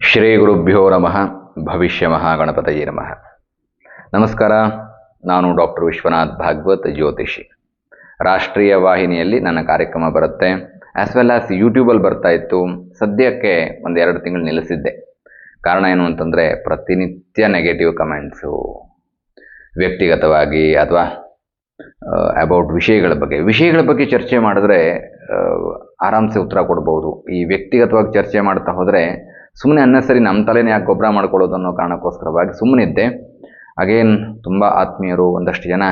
ಶ್ರೀ ಗುರುಭ್ಯೋ ನಮಃ. ಭವಿಷ್ಯ ಮಹಾಗಣಪತಯೇ ನಮಃ. ನಮಸ್ಕಾರ, ನಾನು ಡಾಕ್ಟರ್ ವಿಶ್ವನಾಥ್ ಭಾಗವತ್ ಜ್ಯೋತಿಷಿ. ರಾಷ್ಟ್ರೀಯ ವಾಹಿನಿಯಲ್ಲಿ ನನ್ನ ಕಾರ್ಯಕ್ರಮ ಬರುತ್ತೆ. ಆ್ಯಸ್ ವೆಲ್ ಆಸ್ ಯೂಟ್ಯೂಬಲ್ಲಿ ಬರ್ತಾ ಇತ್ತು. ಸದ್ಯಕ್ಕೆ ಒಂದು ಎರಡು ತಿಂಗಳು ನಿಲ್ಲಿಸಿದ್ದೆ. ಕಾರಣ ಏನು ಅಂತಂದರೆ ಪ್ರತಿನಿತ್ಯ ನೆಗೆಟಿವ್ ಕಮೆಂಟ್ಸು ವ್ಯಕ್ತಿಗತವಾಗಿ ಅಥವಾ ಅಬೌಟ್ ವಿಷಯಗಳ ಬಗ್ಗೆ. ವಿಷಯಗಳ ಬಗ್ಗೆ ಚರ್ಚೆ ಮಾಡಿದ್ರೆ ಆರಾಮ್ಸೆ ಉತ್ತರ ಕೊಡ್ಬೋದು. ಈ ವ್ಯಕ್ತಿಗತವಾಗಿ ಚರ್ಚೆ ಮಾಡ್ತಾ ಹೋದರೆ ಸುಮ್ಮನೆ ಅನ್ನಸರಿ ನಮ್ಮ ತಲೆನೇ ಯಾಕೆ ಗೊಬ್ಬರ ಮಾಡ್ಕೊಳ್ಳೋದು ಅನ್ನೋ ಕಾರಣಕ್ಕೋಸ್ಕರವಾಗಿ ಸುಮ್ಮನಿದ್ದೆ ಅಗೇನ್ ತುಂಬ ಆತ್ಮೀಯರು ಒಂದಷ್ಟು ಜನ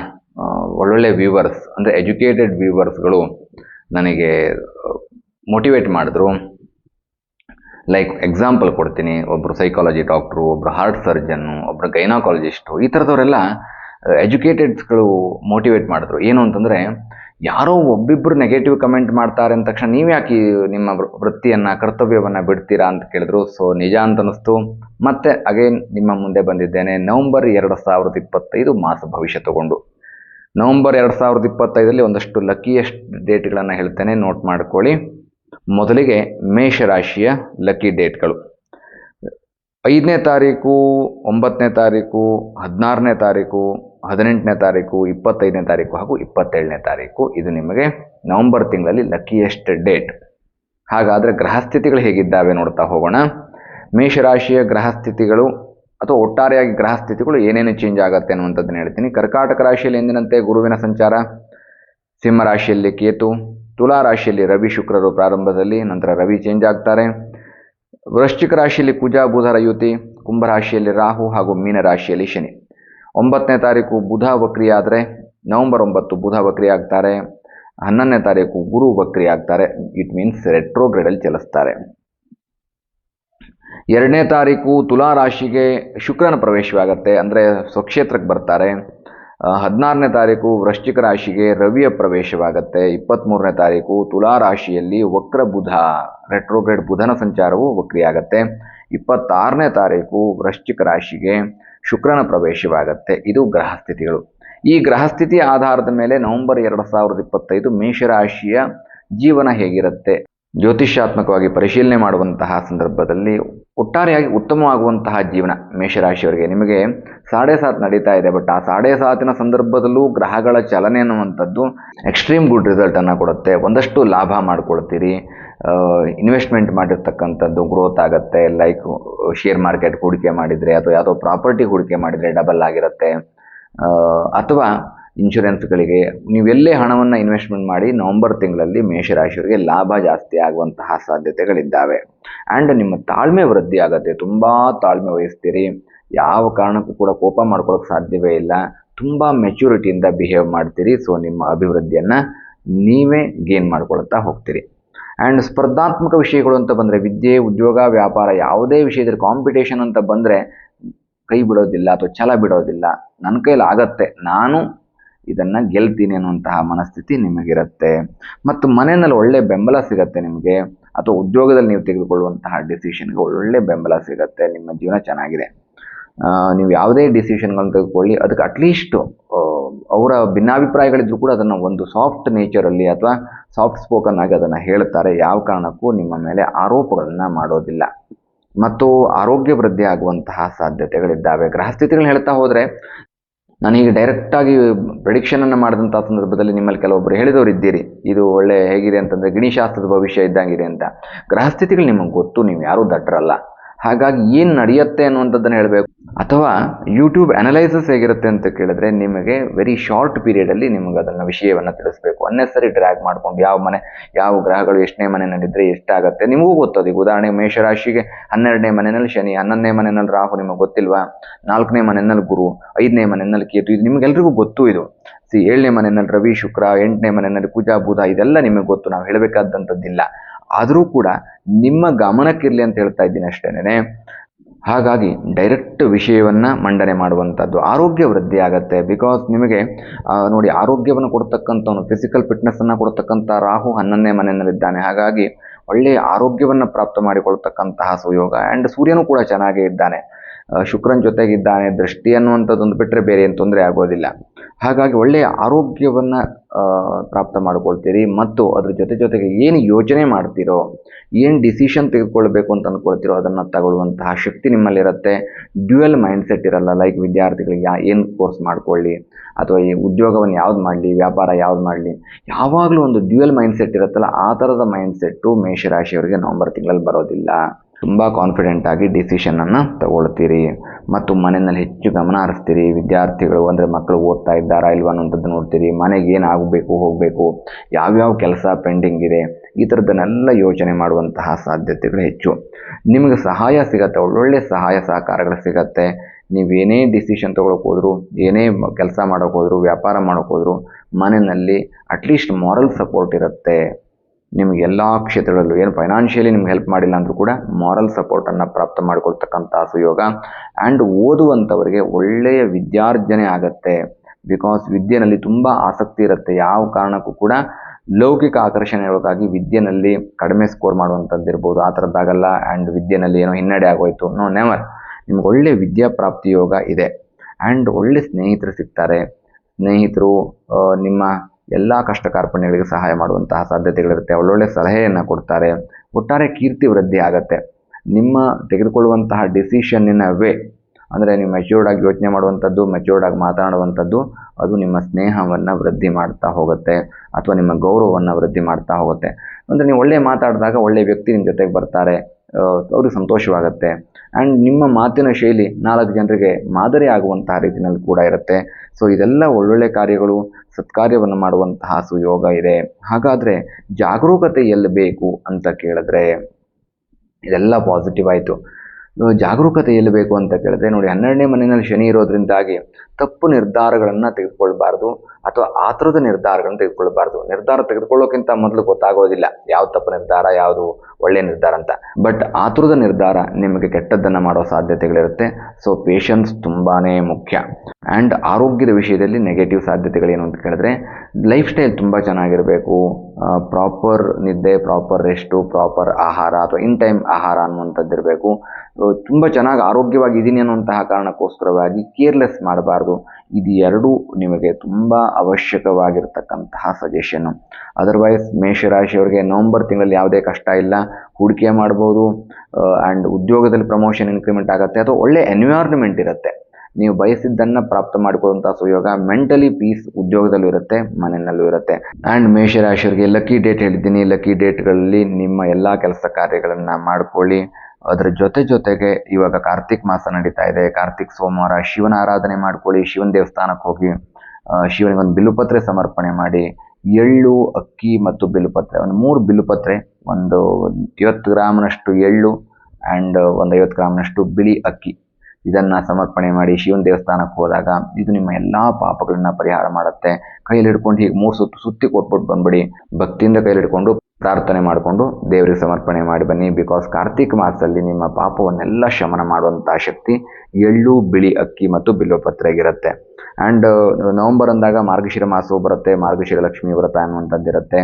ಒಳ್ಳೊಳ್ಳೆ ವ್ಯೂವರ್ಸ್ ಅಂದರೆ ಎಜುಕೇಟೆಡ್ ವ್ಯೂವರ್ಸ್ಗಳು ನನಗೆ ಮೋಟಿವೇಟ್ ಮಾಡಿದ್ರು. ಲೈಕ್ ಎಕ್ಸಾಂಪಲ್ ಕೊಡ್ತೀನಿ. ಒಬ್ಬರು ಸೈಕಾಲಜಿ ಡಾಕ್ಟ್ರು ಒಬ್ಬರು ಹಾರ್ಟ್ ಸರ್ಜನ್ನು ಒಬ್ಬರು ಗೈನಾಕಾಲಜಿಸ್ಟು ಈ ಥರದವರೆಲ್ಲ ಎಜುಕೇಟೆಡ್ಸ್ಗಳು ಮೋಟಿವೇಟ್ ಮಾಡಿದ್ರು. ಏನು ಅಂತಂದರೆ ಯಾರೋ ಒಬ್ಬಿಬ್ಬರು ನೆಗೆಟಿವ್ ಕಮೆಂಟ್ ಮಾಡ್ತಾರೆ ಅಂದ ತಕ್ಷಣ ನೀವು ಯಾಕೆ ನಿಮ್ಮ ವೃತ್ತಿಯನ್ನು, ಕರ್ತವ್ಯವನ್ನು ಬಿಡ್ತೀರಾ ಅಂತ ಕೇಳಿದ್ರು. ಸೊ ನಿಜ ಅಂತ ಅನ್ನಿಸ್ತು ಮತ್ತೆ ಅಗೇನ್ ನಿಮ್ಮ ಮುಂದೆ ಬಂದಿದ್ದೇನೆ. ನವೆಂಬರ್ ಎರಡು ಸಾವಿರದ ಇಪ್ಪತ್ತೈದು ಮಾಸ ಭವಿಷ್ಯ ತಗೊಂಡು. ನವೆಂಬರ್ ಎರಡು ಸಾವಿರದ ಇಪ್ಪತ್ತೈದರಲ್ಲಿ ಒಂದಷ್ಟು ಲಕ್ಕಿಯೆಸ್ಟ್ ಡೇಟ್ಗಳನ್ನು ಹೇಳ್ತೇನೆ. ನೋಟ್ ಮಾಡ್ಕೊಳ್ಳಿ. ಮೊದಲಿಗೆ ಮೇಷರಾಶಿಯ ಲಕ್ಕಿ ಡೇಟ್ಗಳು ಐದನೇ ತಾರೀಕು ಒಂಬತ್ತನೇ ತಾರೀಕು, ಹದಿನಾರನೇ ತಾರೀಕು ಹದಿನೆಂಟನೇ ತಾರೀಕು, ಇಪ್ಪತ್ತೈದನೇ ತಾರೀಕು ಹಾಗೂ ಇಪ್ಪತ್ತೇಳನೇ ತಾರೀಕು. ಇದು ನಿಮಗೆ ನವೆಂಬರ್ ತಿಂಗಳಲ್ಲಿ ಲಕ್ಕಿಯೆಸ್ಟ್ ಡೇಟ್ ಹಾಗಾದರೆ ಗ್ರಹಸ್ಥಿತಿಗಳು ಹೇಗಿದ್ದಾವೆ ನೋಡ್ತಾ ಹೋಗೋಣ. ಮೇಷರಾಶಿಯ ಗ್ರಹಸ್ಥಿತಿಗಳು ಅಥವಾ ಒಟ್ಟಾರೆಯಾಗಿ ಗ್ರಹಸ್ಥಿತಿಗಳು ಏನೇನು ಚೇಂಜ್ ಆಗುತ್ತೆ ಅನ್ನುವಂಥದ್ದನ್ನು ಹೇಳ್ತೀನಿ. ಕರ್ಕಾಟಕ ರಾಶಿಯಲ್ಲಿ ಎಂದಿನಂತೆ ಗುರುವಿನ ಸಂಚಾರ. ಸಿಂಹ ರಾಶಿಯಲ್ಲಿ ಕೇತು. ತುಲಾ ರಾಶಿಯಲ್ಲಿ ರವಿ ಶುಕ್ರರು ಪ್ರಾರಂಭದಲ್ಲಿ, ನಂತರ ರವಿ ಚೇಂಜ್ ಆಗ್ತಾರೆ. ವೃಶ್ಚಿಕ ರಾಶಿಯಲ್ಲಿ ಕುಜ ಬುಧರ ಯುತಿ ಕುಂಭರಾಶಿಯಲ್ಲಿ ರಾಹು ಹಾಗೂ ಮೀನ ರಾಶಿಯಲ್ಲಿ ಶನಿ. ಒಂಬತ್ತನೇ ತಾರೀಕು ಬುಧ ವಕ್ರಿ ಆದರೆ ನವೆಂಬರ್ ಒಂಬತ್ತು ಬುಧ ವಕ್ರಿ ಆಗ್ತಾರೆ. ಹನ್ನೊಂದನೇ ತಾರೀಕು ಗುರು ವಕ್ರಿ ಆಗ್ತಾರೆ. ಇಟ್ ಮೀನ್ಸ್ ರೆಟ್ರೋಗ್ರೇಡಲ್ಲಿ ಚಲಿಸ್ತಾರೆ. ಎರಡನೇ ತಾರೀಕು ತುಲಾ ರಾಶಿಗೆ ಶುಕ್ರನ ಪ್ರವೇಶವಾಗತ್ತೆ. ಅಂದರೆ ಸ್ವಕ್ಷೇತ್ರಕ್ಕೆ ಬರ್ತಾರೆ. ಹದಿನಾರನೇ ತಾರೀಕು ವೃಶ್ಚಿಕ ರಾಶಿಗೆ ರವಿಯ ಪ್ರವೇಶವಾಗತ್ತೆ. ಇಪ್ಪತ್ತ್ಮೂರನೇ ತಾರೀಕು ತುಲಾ ರಾಶಿಯಲ್ಲಿ ವಕ್ರ ಬುಧ ರೆಟ್ರೋಗ್ರೇಡ್ ಬುಧನ ಸಂಚಾರವು ವಕ್ರಿಯಾಗತ್ತೆ. ಇಪ್ಪತ್ತಾರನೇ ತಾರೀಕು ವೃಶ್ಚಿಕ ರಾಶಿಗೆ ಶುಕ್ರನ ಪ್ರವೇಶವಾಗುತ್ತೆ. ಇದು ಗ್ರಹಸ್ಥಿತಿಗಳು ಈ ಗ್ರಹಸ್ಥಿತಿಯ ಆಧಾರದ ಮೇಲೆ ನವೆಂಬರ್ ಎರಡು ಸಾವಿರದ ಇಪ್ಪತ್ತೈದು ಮೇಷರಾಶಿಯ ಜೀವನ ಹೇಗಿರುತ್ತೆ? ಜ್ಯೋತಿಷ್ಯಾತ್ಮಕವಾಗಿ ಪರಿಶೀಲನೆ ಮಾಡುವಂತಹ ಸಂದರ್ಭದಲ್ಲಿ ಒಟ್ಟಾರೆಯಾಗಿ ಉತ್ತಮವಾಗುವಂತಹ ಜೀವನ ಮೇಷರಾಶಿಯವರಿಗೆ ನಿಮಗೆ ಸಾಡೆ ಸಾತ್ ನಡೀತಾ ಇದೆ. ಬಟ್ ಆ ಸಾಡೆ ಸಾತಿನ ಸಂದರ್ಭದಲ್ಲೂ ಗ್ರಹಗಳ ಚಲನೆ ಅನ್ನುವಂಥದ್ದು ಎಕ್ಸ್ಟ್ರೀಮ್ ಗುಡ್ ರಿಸಲ್ಟನ್ನು ಕೊಡುತ್ತೆ. ಒಂದಷ್ಟು ಲಾಭ ಮಾಡ್ಕೊಳ್ತೀರಿ. ಇನ್ವೆಸ್ಟ್ಮೆಂಟ್ ಮಾಡಿರ್ತಕ್ಕಂಥದ್ದು ಗ್ರೋತ್ ಆಗುತ್ತೆ. ಲೈಕ್ ಶೇರ್ ಮಾರ್ಕೆಟ್ ಹೂಡಿಕೆ ಮಾಡಿದರೆ ಅಥವಾ ಯಾವುದೋ ಪ್ರಾಪರ್ಟಿ ಹೂಡಿಕೆ ಮಾಡಿದರೆ ಡಬಲ್ ಆಗಿರುತ್ತೆ. ಅಥವಾ ಇನ್ಶೂರೆನ್ಸ್ಗಳಿಗೆ ನೀವೆಲ್ಲೇ ಹಣವನ್ನು ಇನ್ವೆಸ್ಟ್ಮೆಂಟ್ ಮಾಡಿ ನವಂಬರ್ ತಿಂಗಳಲ್ಲಿ ಮೇಷರಾಶಿಯವರಿಗೆ ಲಾಭ ಜಾಸ್ತಿ ಆಗುವಂತಹ ಸಾಧ್ಯತೆಗಳಿದ್ದಾವೆ. ಆ್ಯಂಡ್ ನಿಮ್ಮ ತಾಳ್ಮೆ ವೃದ್ಧಿ ಆಗುತ್ತೆ. ತುಂಬ ತಾಳ್ಮೆ ವಹಿಸ್ತೀರಿ. ಯಾವ ಕಾರಣಕ್ಕೂ ಕೂಡ ಕೋಪ ಮಾಡ್ಕೊಳ್ಳೋಕೆ ಸಾಧ್ಯವೇ ಇಲ್ಲ. ತುಂಬ ಮೆಚ್ಯೂರಿಟಿಯಿಂದ ಬಿಹೇವ್ ಮಾಡ್ತೀರಿ. ಸೊ ನಿಮ್ಮ ಅಭಿವೃದ್ಧಿಯನ್ನು ನೀವೇ ಗೇನ್ ಮಾಡ್ಕೊಳ್ತಾ ಹೋಗ್ತೀರಿ. ಆ್ಯಂಡ್ ಸ್ಪರ್ಧಾತ್ಮಕ ವಿಷಯಗಳು ಅಂತ ಬಂದರೆ, ವಿದ್ಯೆ, ಉದ್ಯೋಗ, ವ್ಯಾಪಾರ ಯಾವುದೇ ವಿಷಯದಲ್ಲಿ ಕಾಂಪಿಟೇಷನ್ ಅಂತ ಬಂದರೆ ಕೈ ಬಿಡೋದಿಲ್ಲ ಅಥವಾ ಛಲ ಬಿಡೋದಿಲ್ಲ. ನನ್ನ ಕೈಲಿ ಆಗತ್ತೆ. ನಾನು ಇದನ್ನು ಗೆಲ್ತೀನಿ ಅನ್ನುವಂತಹ ಮನಸ್ಥಿತಿ ನಿಮಗಿರುತ್ತೆ. ಮತ್ತು ಮನೆಯಲ್ಲಿ ಒಳ್ಳೆ ಬೆಂಬಲ ಸಿಗತ್ತೆ ನಿಮಗೆ, ಅಥವಾ ಉದ್ಯೋಗದಲ್ಲಿ ನೀವು ತೆಗೆದುಕೊಳ್ಳುವಂತಹ ಡಿಸಿಷನ್ಗೆ ಒಳ್ಳೆ ಬೆಂಬಲ ಸಿಗತ್ತೆ, ನಿಮ್ಮ ಜೀವನ ಚೆನ್ನಾಗಿದೆ. ನೀವು ಯಾವುದೇ ಡಿಸಿಷನ್ಗಳನ್ನು ತೆಗೆದುಕೊಳ್ಳಿ, ಅದಕ್ಕೆ ಅಟ್ಲೀಸ್ಟ್ ಅವರ ಭಿನ್ನಾಭಿಪ್ರಾಯಗಳಿದ್ರು ಕೂಡ ಅದನ್ನು ಒಂದು ಸಾಫ್ಟ್ ನೇಚರಲ್ಲಿ ಅಥವಾ ಸಾಫ್ಟ್ ಸ್ಪೋಕನ್ ಆಗಿ ಅದನ್ನು ಹೇಳ್ತಾರೆ. ಯಾವ ಕಾರಣಕ್ಕೂ ನಿಮ್ಮ ಮೇಲೆ ಆರೋಪಗಳನ್ನು ಮಾಡೋದಿಲ್ಲ. ಮತ್ತು ಆರೋಗ್ಯ ವೃದ್ಧಿ ಆಗುವಂತಹ ಸಾಧ್ಯತೆಗಳಿದ್ದಾವೆ. ಗ್ರಹಸ್ಥಿತಿಗಳು ಹೇಳ್ತಾ ಹೋದರೆ ನಾನೀಗ ಡೈರೆಕ್ಟಾಗಿ ಪ್ರಿಡಿಕ್ಷನನ್ನು ಮಾಡಿದಂಥ ಸಂದರ್ಭದಲ್ಲಿ ನಿಮ್ಮಲ್ಲಿ ಕೆಲವೊಬ್ಬರು ಹೇಳಿದವರು ಇದ್ದೀರಿ. ಇದು ಒಳ್ಳೆ ಹೇಗಿದೆ ಅಂತಂದರೆ ಗಿಣಿಶಾಸ್ತ್ರದ ಭವಿಷ್ಯ ಇದ್ದಂಗಿದೆ ಅಂತ. ಗ್ರಹಸ್ಥಿತಿಗಳು ನಿಮಗೆ ಗೊತ್ತು, ನೀವು ಯಾರೂ ದಟ್ಟರಲ್ಲ ಹಾಗಾಗಿ ಏನು ನಡೆಯುತ್ತೆ ಅನ್ನುವಂಥದ್ದನ್ನು ಹೇಳಬೇಕು. ಅಥವಾ ಯೂಟ್ಯೂಬ್ ಅನಲೈಸಸ್ ಹೇಗಿರುತ್ತೆ ಅಂತ ಕೇಳಿದ್ರೆ ನಿಮಗೆ ವೆರಿ ಶಾರ್ಟ್ ಪೀರಿಯಡಲ್ಲಿ ನಿಮಗೆ ಅದನ್ನು ವಿಷಯವನ್ನು ತಿಳಿಸ್ಬೇಕು. ಅನ್ನೆಸರಿ ಡ್ರ್ಯಾಗ್ ಮಾಡ್ಕೊಂಡು ಯಾವ ಮನೆ, ಯಾವ ಗ್ರಹಗಳು ಎಷ್ಟನೇ ಮನೆಯಲ್ಲಿದ್ದರೆ ಎಷ್ಟಾಗುತ್ತೆ ನಿಮಗೂ ಗೊತ್ತದು. ಉದಾಹರಣೆ ಮೇಷರಾಶಿಗೆ ಹನ್ನೆರಡನೇ ಮನೆಯಲ್ಲಿ ಶನಿ, ಹನ್ನೊಂದನೇ ಮನೆಯಲ್ಲಿ ರಾಹು ನಿಮಗೆ ಗೊತ್ತಿಲ್ವಾ? ನಾಲ್ಕನೇ ಮನೆಯಲ್ಲಿ ಗುರು, ಐದನೇ ಮನೆಯಲ್ಲಿ ಕೇತು. ಇದು ನಿಮಗೆಲ್ರಿಗೂ ಗೊತ್ತು ಇದು. ಸಿ, ಏಳನೇ ಮನೆಯಲ್ಲಿ ರವಿ, ಶುಕ್ರ, ಎಂಟನೇ ಮನೆಯಲ್ಲಿ ಪೂಜಾ ಬುಧ, ಇದೆಲ್ಲ ನಿಮಗೆ ಗೊತ್ತು. ನಾವು ಹೇಳಬೇಕಾದಂಥದ್ದಿಲ್ಲ. ಆದರೂ ಕೂಡ ನಿಮ್ಮ ಗಮನಕ್ಕಿರಲಿ ಅಂತ ಹೇಳ್ತಾ ಇದ್ದೀನಿ ಅಷ್ಟೇನೆ. ಹಾಗಾಗಿ ಡೈರೆಕ್ಟ್ ವಿಷಯವನ್ನು ಮಂಡನೆ ಮಾಡುವಂಥದ್ದು ಆರೋಗ್ಯ ವೃದ್ಧಿ ಆಗುತ್ತೆ. ಬಿಕಾಸ್ ನಿಮಗೆ ನೋಡಿ ಆರೋಗ್ಯವನ್ನು ಕೊಡ್ತಕ್ಕಂಥವನು ಫಿಸಿಕಲ್ ಫಿಟ್ನೆಸ್ಸನ್ನು ಕೊಡ್ತಕ್ಕಂಥ ರಾಹು ಹನ್ನೊಂದನೇ ಮನೆಯಲ್ಲಿದ್ದಾನೆ. ಹಾಗಾಗಿ ಒಳ್ಳೆಯ ಆರೋಗ್ಯವನ್ನು ಪ್ರಾಪ್ತ ಮಾಡಿಕೊಳ್ತಕ್ಕಂತಹ ಸುಯೋಗ. ಆ್ಯಂಡ್ ಸೂರ್ಯನೂ ಕೂಡ ಚೆನ್ನಾಗೇ ಇದ್ದಾನೆ. ಶುಕ್ರನ ಜೊತೆಗಿದ್ದಾನೆ, ದೃಷ್ಟಿ ಅನ್ನುವಂಥದ್ದೊಂದು ಬಿಟ್ಟರೆ ಬೇರೆ ಏನು ತೊಂದರೆ ಆಗೋದಿಲ್ಲ. ಹಾಗಾಗಿ ಒಳ್ಳೆಯ ಆರೋಗ್ಯವನ್ನು ಪ್ರಾಪ್ತ ಮಾಡ್ಕೊಳ್ತೀರಿ ಮತ್ತು ಅದ್ರ ಜೊತೆ ಜೊತೆಗೆ ಏನು ಯೋಚನೆ ಮಾಡ್ತೀರೋ, ಏನು ಡಿಸಿಷನ್ ತೆಗೆದುಕೊಳ್ಬೇಕು ಅಂತ ಅಂದ್ಕೊಳ್ತೀರೋ ಅದನ್ನು ತಗೊಳ್ಳುವಂತಹ ಶಕ್ತಿ ನಿಮ್ಮಲ್ಲಿರುತ್ತೆ. ಡ್ಯುಯಲ್ ಮೈಂಡ್ಸೆಟ್ ಇರಲ್ಲ ಲೈಕ್ ವಿದ್ಯಾರ್ಥಿಗಳಿಗೆ ಯಾ, ಏನು ಕೋರ್ಸ್ ಮಾಡಿಕೊಳ್ಳಿ, ಅಥವಾ ಈ ಉದ್ಯೋಗವನ್ನು ಯಾವ್ದು ಮಾಡಲಿ, ವ್ಯಾಪಾರ ಯಾವ್ದು ಮಾಡಲಿ, ಯಾವಾಗಲೂ ಒಂದು ಡ್ಯುಯಲ್ ಮೈಂಡ್ಸೆಟ್ ಇರುತ್ತಲ್ಲ, ಆ ಥರದ ಮೈಂಡ್ಸೆಟ್ಟು ಮೇಷರಾಶಿಯವರಿಗೆ ನವಂಬರ್ ತಿಂಗಳಲ್ಲಿ ಬರೋದಿಲ್ಲ. ತುಂಬ ಕಾನ್ಫಿಡೆಂಟ್ ಆಗಿ ಡಿಸಿಷನನ್ನು ತಗೊಳ್ತೀರಿ. ಮತ್ತು ಮನೆಯಲ್ಲಿ ಹೆಚ್ಚು ಗಮನ ಹರಿಸ್ತೀರಿ. ವಿದ್ಯಾರ್ಥಿಗಳು ಅಂದರೆ ಮಕ್ಕಳು ಓದ್ತಾ ಇದ್ದಾರಾ ಇಲ್ವಾ ಅನ್ನೋಂಥದ್ದು ನೋಡ್ತೀರಿ. ಮನೆಗೆ ಏನು ಆಗಬೇಕು, ಹೋಗಬೇಕು, ಯಾವ್ಯಾವ ಕೆಲಸ ಪೆಂಡಿಂಗ್ ಇದೆ, ಈ ಥರದ್ದನ್ನೆಲ್ಲ ಯೋಚನೆ ಮಾಡುವಂತಹ ಸಾಧ್ಯತೆಗಳು ಹೆಚ್ಚು. ನಿಮಗೆ ಸಹಾಯ ಸಿಗತ್ತೆ, ಒಳ್ಳೊಳ್ಳೆ ಸಹಾಯ ಸಹಕಾರಗಳು ಸಿಗತ್ತೆ. ನೀವೇನೇ ಡಿಸಿಷನ್ ತೊಗೊಳಕ್ಕೆ ಹೋದ್ರು, ಏನೇ ಕೆಲಸ ಮಾಡೋಕೆ ಹೋದ್ರು, ವ್ಯಾಪಾರ ಮಾಡೋಕೆ ಹೋದ್ರು, ಮನೆಯಲ್ಲಿ ಅಟ್ಲೀಸ್ಟ್ ಮಾರಲ್ ಸಪೋರ್ಟ್ ಇರುತ್ತೆ. ನಿಮಗೆ ಎಲ್ಲ ಕ್ಷೇತ್ರಗಳಲ್ಲೂ ಏನು ಫೈನಾನ್ಷಿಯಲಿ ನಿಮ್ಗೆ ಹೆಲ್ಪ್ ಮಾಡಿಲ್ಲ ಅಂದರೂ ಕೂಡ ಮಾರಲ್ ಸಪೋರ್ಟನ್ನು ಪ್ರಾಪ್ತ ಮಾಡಿಕೊಳ್ತಕ್ಕಂಥ ಸುಯೋಗ. ಆ್ಯಂಡ್ ಓದುವಂಥವರಿಗೆ ಒಳ್ಳೆಯ ವಿದ್ಯಾರ್ಜನೆ ಆಗತ್ತೆ. ಬಿಕಾಸ್ ವಿದ್ಯೆನಲ್ಲಿ ತುಂಬ ಆಸಕ್ತಿ ಇರುತ್ತೆ. ಯಾವ ಕಾರಣಕ್ಕೂ ಕೂಡ ಲೌಕಿಕ ಆಕರ್ಷಣೆ ಒಳಗಾಗಿ ವಿದ್ಯೆನಲ್ಲಿ ಕಡಿಮೆ ಸ್ಕೋರ್ ಮಾಡುವಂಥದ್ದು ಇರ್ಬೋದು. ಆ ಥರದ್ದಾಗಲ್ಲ ಆ್ಯಂಡ್ ವಿದ್ಯೆನಲ್ಲಿ ಏನೋ ಹಿನ್ನಡೆ ಆಗೋಯ್ತು. ನೋ ನೆವರ್ ನಿಮ್ಗೆ ಒಳ್ಳೆ ವಿದ್ಯಾಪ್ರಾಪ್ತಿ ಯೋಗ ಇದೆ. ಆ್ಯಂಡ್ ಒಳ್ಳೆ ಸ್ನೇಹಿತರು ಸಿಗ್ತಾರೆ. ಸ್ನೇಹಿತರು ನಿಮ್ಮ ಎಲ್ಲ ಕಷ್ಟ ಕಾರ್ಪಣ್ಯಗಳಿಗೆ ಸಹಾಯ ಮಾಡುವಂತಹ ಸಾಧ್ಯತೆಗಳಿರುತ್ತೆ. ಒಳ್ಳೊಳ್ಳೆ ಸಲಹೆಯನ್ನು ಕೊಡ್ತಾರೆ. ಒಟ್ಟಾರೆ ಕೀರ್ತಿ ವೃದ್ಧಿ ಆಗತ್ತೆ. ನಿಮ್ಮ ತೆಗೆದುಕೊಳ್ಳುವಂತಹ ಡಿಸಿಷನ್ನಿನ ವೇ ಅಂದರೆ ನೀವು ಮೆಚ್ಯೂರ್ಡ್ ಆಗಿ ಯೋಚನೆ ಮಾಡುವಂಥದ್ದು ಮೆಚ್ಯೂರ್ಡ್ ಆಗಿ ಮಾತನಾಡುವಂಥದ್ದು, ಅದು ನಿಮ್ಮ ಸ್ನೇಹವನ್ನು ವೃದ್ಧಿ ಮಾಡ್ತಾ ಹೋಗುತ್ತೆ ಅಥವಾ ನಿಮ್ಮ ಗೌರವವನ್ನು ವೃದ್ಧಿ ಮಾಡ್ತಾ ಹೋಗುತ್ತೆ. ಅಂದರೆ ನೀವು ಒಳ್ಳೆ ಮಾತಾಡಿದಾಗ ಒಳ್ಳೆ ವ್ಯಕ್ತಿ ನಿಮ್ಮ ಜೊತೆಗೆ ಬರ್ತಾರೆ. ಅವ್ರಿಗೆ ಸಂತೋಷವಾಗುತ್ತೆ. ಆ್ಯಂಡ್ ನಿಮ್ಮ ಮಾತಿನ ಶೈಲಿ ನಾಲ್ಕು ಜನರಿಗೆ ಮಾದರಿ ಆಗುವಂತಹ ರೀತಿಯಲ್ಲಿ ಕೂಡ ಇರುತ್ತೆ. ಸೊ ಇದೆಲ್ಲ ಒಳ್ಳೊಳ್ಳೆ ಕಾರ್ಯಗಳು, ಸತ್ಕಾರ್ಯವನ್ನು ಮಾಡುವಂತಹ ಸುಯೋಗ ಇದೆ. ಹಾಗಾದರೆ ಜಾಗರೂಕತೆ ಎಲ್ಲಿ ಬೇಕು ಅಂತ ಕೇಳಿದ್ರೆ, ಇದೆಲ್ಲ ಪಾಸಿಟಿವ್ ಆಯಿತು. ಜಾಗರೂಕತೆ ಎಲ್ಲಿ ಬೇಕು ಅಂತ ಕೇಳಿದ್ರೆ ನೋಡಿ ಹನ್ನೆರಡನೇ ಮನೆಯಲ್ಲಿ ಶನಿ ಇರೋದ್ರಿಂದಾಗಿ ತಪ್ಪು ನಿರ್ಧಾರಗಳನ್ನು ತೆಗೆದುಕೊಳ್ಬಾರ್ದು ಅಥವಾ ಆತುರದ ನಿರ್ಧಾರಗಳನ್ನು ತೆಗೆದುಕೊಳ್ಬಾರ್ದು. ನಿರ್ಧಾರ ತೆಗೆದುಕೊಳ್ಳೋಕ್ಕಿಂತ ಮೊದಲು ಗೊತ್ತಾಗೋದಿಲ್ಲ ಯಾವ ತಪ್ಪು ನಿರ್ಧಾರ, ಯಾವುದು ಒಳ್ಳೆಯ ನಿರ್ಧಾರ ಅಂತ. ಬಟ್ ಆತುರದ ನಿರ್ಧಾರ ನಿಮಗೆ ಕೆಟ್ಟದ್ದನ್ನು ಮಾಡೋ ಸಾಧ್ಯತೆಗಳಿರುತ್ತೆ. ಸೊ ಪೇಷನ್ಸ್ ತುಂಬಾ ಮುಖ್ಯ. ಆ್ಯಂಡ್ ಆರೋಗ್ಯದ ವಿಷಯದಲ್ಲಿ ನೆಗೆಟಿವ್ ಸಾಧ್ಯತೆಗಳೇನು ಅಂತ ಕೇಳಿದ್ರೆ ಲೈಫ್ ಸ್ಟೈಲ್ ತುಂಬ ಚೆನ್ನಾಗಿರಬೇಕು. ಪ್ರಾಪರ್ ನಿದ್ದೆ ಪ್ರಾಪರ್ ರೆಸ್ಟು ಪ್ರಾಪರ್ ಆಹಾರ ಅಥವಾ ಇನ್ ಟೈಮ್ ಆಹಾರ ಅನ್ನುವಂಥದ್ದು ಇರಬೇಕು. ತುಂಬ ಚೆನ್ನಾಗಿ ಆರೋಗ್ಯವಾಗಿ ಇದ್ದೀನಿ ಅನ್ನುವಂತಹ ಕಾರಣಕ್ಕೋಸ್ಕರವಾಗಿ ಕೇರ್ಲೆಸ್ ಮಾಡಬಾರ್ದು. ಇದು ಎರಡೂ ನಿಮಗೆ ತುಂಬ ಅವಶ್ಯಕವಾಗಿರ್ತಕ್ಕಂತಹ ಸಜೆಷನ್ನು ಅದರ್ವೈಸ್ ಮೇಷರಾಶಿಯವರಿಗೆ ನವಂಬರ್ ತಿಂಗಳಲ್ಲಿ ಯಾವುದೇ ಕಷ್ಟ ಇಲ್ಲ. ಹೂಡಿಕೆ ಮಾಡ್ಬೋದು. ಆ್ಯಂಡ್ ಉದ್ಯೋಗದಲ್ಲಿ ಪ್ರಮೋಷನ್ ಇನ್ಕ್ರಿಮೆಂಟ್ ಆಗುತ್ತೆ. ಅಥವಾ ಒಳ್ಳೆ ಎನ್ವಿರಾನ್ಮೆಂಟ್ ಇರುತ್ತೆ. ನೀವು ಬಯಸಿದ್ದನ್ನು ಪ್ರಾಪ್ತ ಮಾಡಿಕೊಳ್ಳುವಂತಹ ಸುಯೋಗ ಮೆಂಟಲಿ ಪೀಸ್ ಉದ್ಯೋಗದಲ್ಲೂ ಇರುತ್ತೆ ಮನೆಯಲ್ಲೂ ಇರುತ್ತೆ ಆ್ಯಂಡ್ ಮೇಷರಾಶಿಯವರಿಗೆ ಲಕ್ಕಿ ಡೇಟ್ ಹೇಳಿದ್ದೀನಿ. ಲಕ್ಕಿ ಡೇಟ್ಗಳಲ್ಲಿ ನಿಮ್ಮ ಎಲ್ಲ ಕೆಲಸ ಕಾರ್ಯಗಳನ್ನು ಮಾಡ್ಕೊಳ್ಳಿ. ಅದರ ಜೊತೆ ಜೊತೆಗೆ ಇವಾಗ ಕಾರ್ತಿಕ್ ಮಾಸ ನಡೀತಾ ಇದೆ. ಕಾರ್ತಿಕ್ ಸೋಮವಾರ ಶಿವನ ಆರಾಧನೆ ಮಾಡ್ಕೊಳ್ಳಿ. ಶಿವನ ದೇವಸ್ಥಾನಕ್ಕೆ ಹೋಗಿ ಶಿವನಿಗೆ ಒಂದು ಬಿಲ್ಲುಪತ್ರೆ ಸಮರ್ಪಣೆ ಮಾಡಿ. ಎಳ್ಳು, ಅಕ್ಕಿ ಮತ್ತು ಬಿಲ್ಲುಪತ್ರೆ ಒಂದು ಮೂರು ಬಿಲ್ಲುಪತ್ರೆ ಒಂದು ಐವತ್ತು ಗ್ರಾಮ್ನಷ್ಟು ಎಳ್ಳು ಆ್ಯಂಡ್ ಒಂದು ಐವತ್ತು ಗ್ರಾಮ್ನಷ್ಟು ಬಿಳಿ ಅಕ್ಕಿ. ಇದನ್ನು ಸಮರ್ಪಣೆ ಮಾಡಿ ಶಿವನ ದೇವಸ್ಥಾನಕ್ಕೆ ಹೋದಾಗ ಇದು ನಿಮ್ಮ ಎಲ್ಲ ಪಾಪಗಳನ್ನ ಪರಿಹಾರ ಮಾಡುತ್ತೆ. ಕೈಯಲ್ಲಿ ಹಿಡ್ಕೊಂಡು ಹೀಗೆ ಮೂರು ಸುತ್ತು ಸುತ್ತಿ ಕೊಟ್ಬಿಟ್ಟು ಬಂದ್ಬಿಡಿ. ಭಕ್ತಿಯಿಂದ ಕೈಯಲ್ಲಿ ಹಿಡ್ಕೊಂಡು ಪ್ರಾರ್ಥನೆ ಮಾಡಿಕೊಂಡು ದೇವರಿಗೆ ಸಮರ್ಪಣೆ ಮಾಡಿ ಬನ್ನಿ. ಬಿಕಾಸ್ ಕಾರ್ತಿಕ್ ಮಾಸದಲ್ಲಿ ನಿಮ್ಮ ಪಾಪವನ್ನೆಲ್ಲ ಶಮನ ಮಾಡುವಂಥ ಶಕ್ತಿ ಎಳ್ಳು ಬಿಳಿ ಅಕ್ಕಿ ಮತ್ತು ಬಿಲ್ವಪತ್ರೆಗಿರುತ್ತೆ ಆ್ಯಂಡ್ ನವಂಬರ್ ಅಂದಾಗ ಮಾರ್ಗಶಿರ ಮಾಸವು ಬರುತ್ತೆ. ಮಾರ್ಗಶಿರ ಲಕ್ಷ್ಮಿ ವ್ರತ ಅನ್ನುವಂಥದ್ದು ಇರುತ್ತೆ.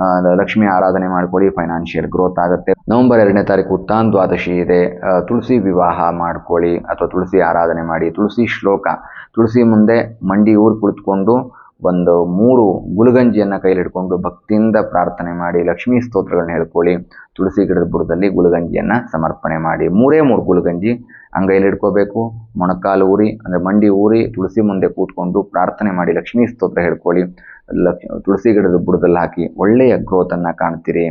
ಆ, ಲಕ್ಷ್ಮಿ ಆರಾಧನೆ ಮಾಡ್ಕೊಳ್ಳಿ. ಫೈನಾನ್ಷಿಯಲ್ ಗ್ರೋತ್ ಆಗುತ್ತೆ. ನವಂಬರ್ ಎರಡನೇ ತಾರೀಕು ಉತ್ತಾನ್ ದ್ವಾದಶಿ ಇದೆ. ತುಳಸಿ ವಿವಾಹ ಮಾಡ್ಕೊಳ್ಳಿ ಅಥವಾ ತುಳಸಿ ಆರಾಧನೆ ಮಾಡಿ. ತುಳಸಿ ಶ್ಲೋಕ. ತುಳಸಿ ಮುಂದೆ ಮಂಡಿ ಊರು ಕುಳಿತುಕೊಂಡು ಒಂದು ಮೂರು ಗುಲಗಂಜಿಯನ್ನು ಕೈಯಲ್ಲಿ ಹಿಡ್ಕೊಂಡು ಭಕ್ತಿಯಿಂದ ಪ್ರಾರ್ಥನೆ ಮಾಡಿ ಲಕ್ಷ್ಮೀ ಸ್ತೋತ್ರಗಳನ್ನ ಹೇಳ್ಕೊಳ್ಳಿ. ತುಳಸಿ ಗಿಡದ ಬುಡದಲ್ಲಿ ಗುಲಗಂಜಿಯನ್ನು ಸಮರ್ಪಣೆ ಮಾಡಿ. ಮೂರೇ ಮೂರು ಗುಲಗಂಜಿ ಅಂಗೈಲಿ ಹಿಡ್ಕೋಬೇಕು ಮೊಣಕಾಲು ಊರಿ, ಅಂದರೆ ಮಂಡಿ ಊರಿ, ತುಳಸಿ ಮುಂದೆ ಕೂತ್ಕೊಂಡು ಪ್ರಾರ್ಥನೆ ಮಾಡಿ ಲಕ್ಷ್ಮೀ ಸ್ತೋತ್ರ ಹೇಳ್ಕೊಳ್ಳಿ. ಲಕ್ಷ ತುಳಸಿ ಗಿಡದ ಬುಡದಲ್ಲಿ ಹಾಕಿ ಒಳ್ಳೆಯ ಗ್ರೋತನ್ನು ಕಾಣ್ತೀರಿ.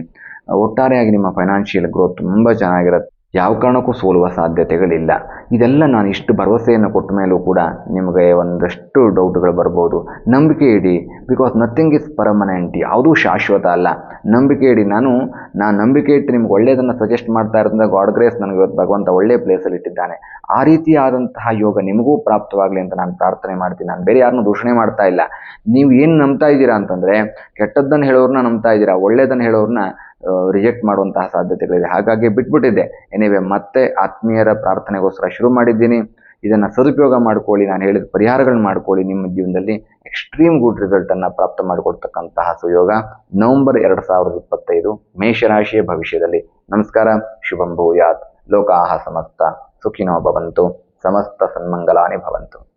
ಒಟ್ಟಾರೆಯಾಗಿ ನಿಮ್ಮ ಫೈನಾನ್ಷಿಯಲ್ ಗ್ರೋತ್ ತುಂಬ ಚೆನ್ನಾಗಿರುತ್ತೆ. ಯಾವ ಕಾರಣಕ್ಕೂ ಸೋಲುವ ಸಾಧ್ಯತೆಗಳಿಲ್ಲ. ಇದೆಲ್ಲ ನಾನು ಇಷ್ಟು ಭರವಸೆಯನ್ನು ಕೊಟ್ಟ ಮೇಲೂ ಕೂಡ ನಿಮಗೆ ಒಂದಷ್ಟು ಡೌಟ್ಗಳು ಬರ್ಬೋದು. ನಂಬಿಕೆ ಇಡಿ ಬಿಕಾಸ್ ನಥಿಂಗ್ ಇಸ್ ಪರ್ಮನೆಂಟ್ ಯಾವುದೂ ಶಾಶ್ವತ ಅಲ್ಲ. ನಂಬಿಕೆ ಇಡಿ, ನಾನು ನಾನು ನಂಬಿಕೆ ಇಟ್ಟು ನಿಮ್ಗೆ ಒಳ್ಳೆಯದನ್ನು ಸಜೆಸ್ಟ್ ಮಾಡ್ತಾ ಇರೋದ್ರಿಂದ ಗಾಡ್ ಗ್ರೇಸ್ ನನಗೆ ಇವತ್ತು ಭಗವಂತ ಒಳ್ಳೆಯ ಪ್ಲೇಸಲ್ಲಿ ಇಟ್ಟಿದ್ದಾನೆ. ಆ ರೀತಿಯಾದಂತಹ ಯೋಗ ನಿಮಗೂ ಪ್ರಾಪ್ತವಾಗಲಿ ಅಂತ ನಾನು ಪ್ರಾರ್ಥನೆ ಮಾಡ್ತೀನಿ. ನಾನು ಬೇರೆ ಯಾರನ್ನೂ ದೂಷಣೆ ಮಾಡ್ತಾ ಇಲ್ಲ. ನೀವು ಏನು ನಂಬ್ತಾ ಇದ್ದೀರಾ ಅಂತಂದರೆ, ಕೆಟ್ಟದ್ದನ್ನು ಹೇಳೋರನ್ನ ನಂಬ್ತಾ ಇದ್ದೀರಾ, ಒಳ್ಳೆಯದನ್ನು ಹೇಳೋರನ್ನ ರಿಜೆಕ್ಟ್ ಮಾಡುವಂತಹ ಸಾಧ್ಯತೆಗಳಿದೆ. ಹಾಗಾಗಿ ಬಿಟ್ಬಿಟ್ಟಿದ್ದೆ ಎನಿವೆ ಮತ್ತೆ ಆತ್ಮೀಯರ ಪ್ರಾರ್ಥನೆಗೋಸ್ಕರ ಶುರು ಮಾಡಿದ್ದೀನಿ. ಇದನ್ನು ಸದುಪಯೋಗ ಮಾಡ್ಕೊಳ್ಳಿ, ನಾನು ಹೇಳಿದ ಪರಿಹಾರಗಳನ್ನ ಮಾಡ್ಕೊಳ್ಳಿ. ನಿಮ್ಮ ಜೀವನದಲ್ಲಿ ಎಕ್ಸ್ಟ್ರೀಮ್ ಗುಡ್ ರಿಸಲ್ಟನ್ನು ಪ್ರಾಪ್ತ ಮಾಡಿಕೊಡ್ತಕ್ಕಂತಹ ಸುಯೋಗ ನವೆಂಬರ್ ಎರಡು ಸಾವಿರದ ಇಪ್ಪತ್ತೈದು ಮೇಷರಾಶಿಯ ಭವಿಷ್ಯದಲ್ಲಿ. ನಮಸ್ಕಾರ, ಶುಭಂ ಭೂಯಾತ್. ಲೋಕಾಹ ಸಮಸ್ತ, ಸುಖಿನೋ ಭವಂತು. ಸಮಸ್ತ ಸನ್ಮಂಗಲಾನಿ ಭವಂತು.